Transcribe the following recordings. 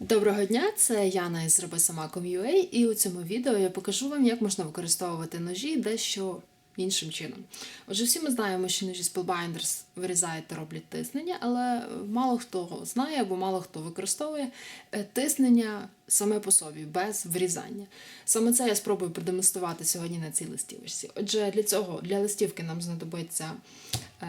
Доброго дня, це Яна із Зроби і у цьому відео я покажу вам, як можна використовувати ножі дещо іншим чином. Отже, всі ми знаємо, що ножі Spellbinders вирізають та роблять тиснення, але мало хто знає або мало хто використовує е, тиснення саме по собі, без вирізання. Саме це я спробую продемонструвати сьогодні на цій листівочці. Отже, для цього для листівки нам знадобиться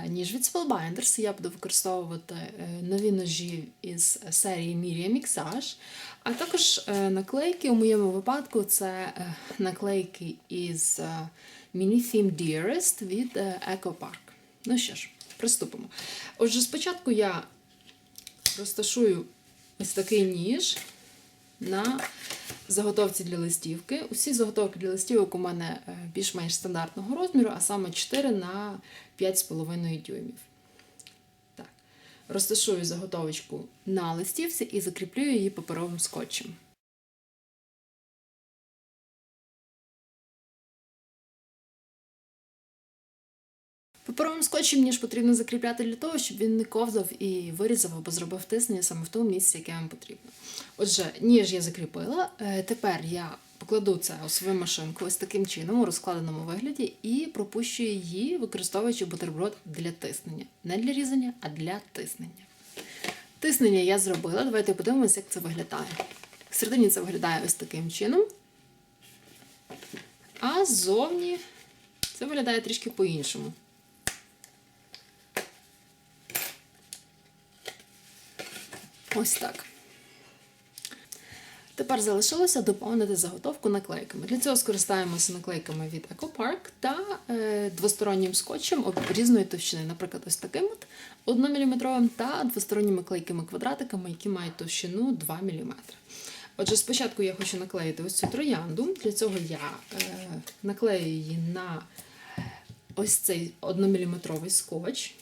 ніж від Spellbinders. Я буду використовувати е, нові ножі із серії Miria Mixage, а також е, наклейки. У моєму випадку це е, наклейки із е, Mini Theme Dearest від е, Eco Park. Ну що ж, приступимо. Отже, спочатку я розташую ось такий ніж на заготовці для листівки. Усі заготовки для листівок у мене е, більш-менш стандартного розміру, а саме 4 на 5,5 дюймів. Так. Розташую заготовочку на листівці і закріплю її паперовим скотчем. Паперовим скотчем ніж потрібно закріпляти для того, щоб він не ковзав і вирізав або зробив тиснення саме в тому місці, яке вам потрібно. Отже, ніж я закріпила. Е, Тепер я покладу це у свою машинку ось таким чином, у розкладеному вигляді, і пропущу її, використовуючи бутерброд для тиснення. Не для різання, а для тиснення. Тиснення я зробила. Давайте подивимося, як це виглядає. Всередині це виглядає ось таким чином. А ззовні це виглядає трішки по-іншому. Ось так. Тепер залишилося доповнити заготовку наклейками. Для цього скористаємося наклейками від EcoPark та е, двостороннім скотчем різної товщини, наприклад, ось таким от 1 мм та двосторонніми клейкими квадратиками, які мають товщину 2 мм. Отже, спочатку я хочу наклеїти ось цю троянду. Для цього я е, наклею її на ось цей 1-мм скотч.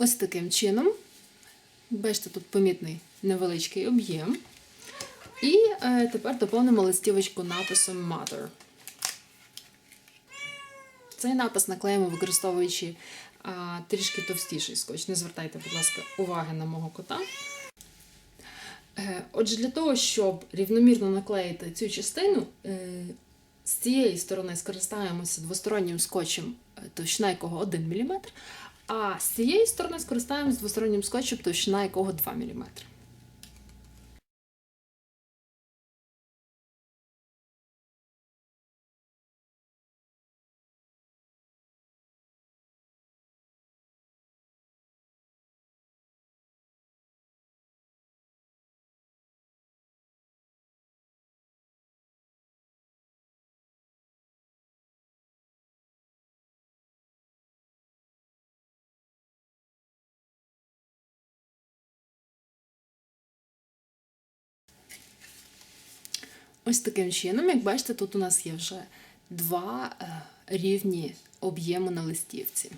Ось таким чином. Бачите, тут помітний невеличкий об'єм. І е, тепер доповнимо листівочку написом Mother. Цей напис наклеїмо, використовуючи а, трішки товстіший скотч. Не звертайте, будь ласка, уваги на мого кота. Е, Отже, для того, щоб рівномірно наклеїти цю частину, е, з цієї сторони скористаємося двостороннім скотчем, товщина якого 1 мм, а з цієї сторони скористаємось двостороннім скотчем, товщина якого 2 мм. Ось таким чином, як бачите, тут у нас є вже два е, рівні об'єму на листівці.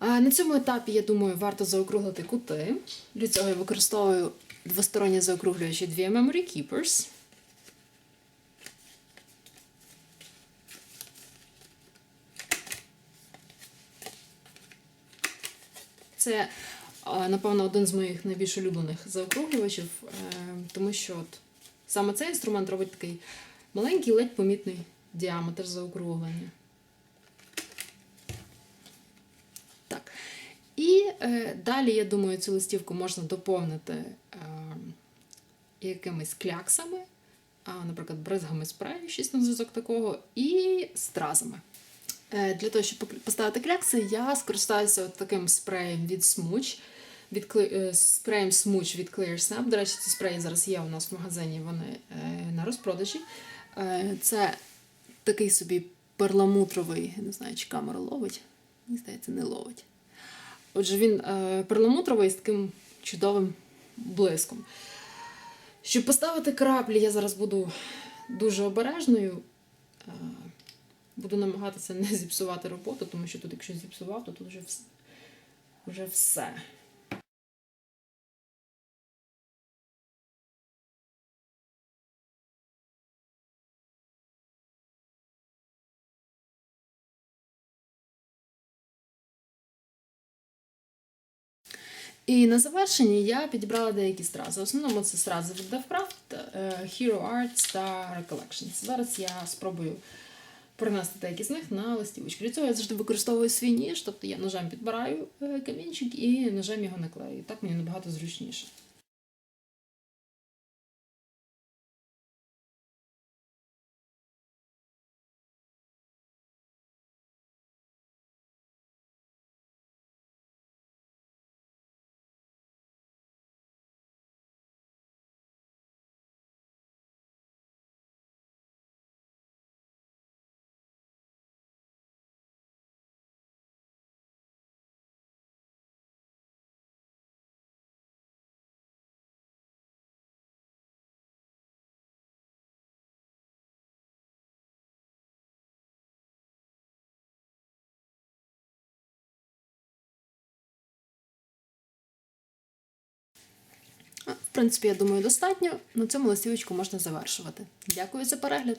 На цьому етапі, я думаю, варто заокруглити кути. Для цього я використовую двосторонні заокруглювачі дві Memory Keepers. Це, напевно, один з моїх найбільш улюблених заокруглювачів, е, тому що от саме цей інструмент робить такий маленький, ледь помітний діаметр заокруглення. Так. І е, далі, я думаю, цю листівку можна доповнити е, якимись кляксами, а, наприклад, бризгами спрею, щось на зв'язок такого, і стразами. Е, Для того, щоб поставити клякси, я скористаюся от таким спреєм від Smooch, від е, спреєм Smooch від Clear Snap. До речі, ці спреї зараз є у нас в магазині, вони е, на розпродажі. Е, Це такий собі перламутровий, не знаю, чи камера ловить. Мені здається, не ловить. Отже, він перламутровий з таким чудовим блиском. Щоб поставити краплі, я зараз буду дуже обережною. Буду намагатися не зіпсувати роботу, тому що тут, якщо зіпсував, то тут вже все. Вже все. І на завершенні я підібрала деякі стрази. В основному це стрази від DevCraft, е, Hero Arts та Recollections. Зараз я спробую принести деякі з них на листівочку. Для цього я завжди використовую свій ніж, тобто я ножем підбираю е, камінчик і ножем його наклею. Так мені набагато зручніше. Принципі, я думаю, достатньо. На цьому листівочку можна завершувати. Дякую за перегляд!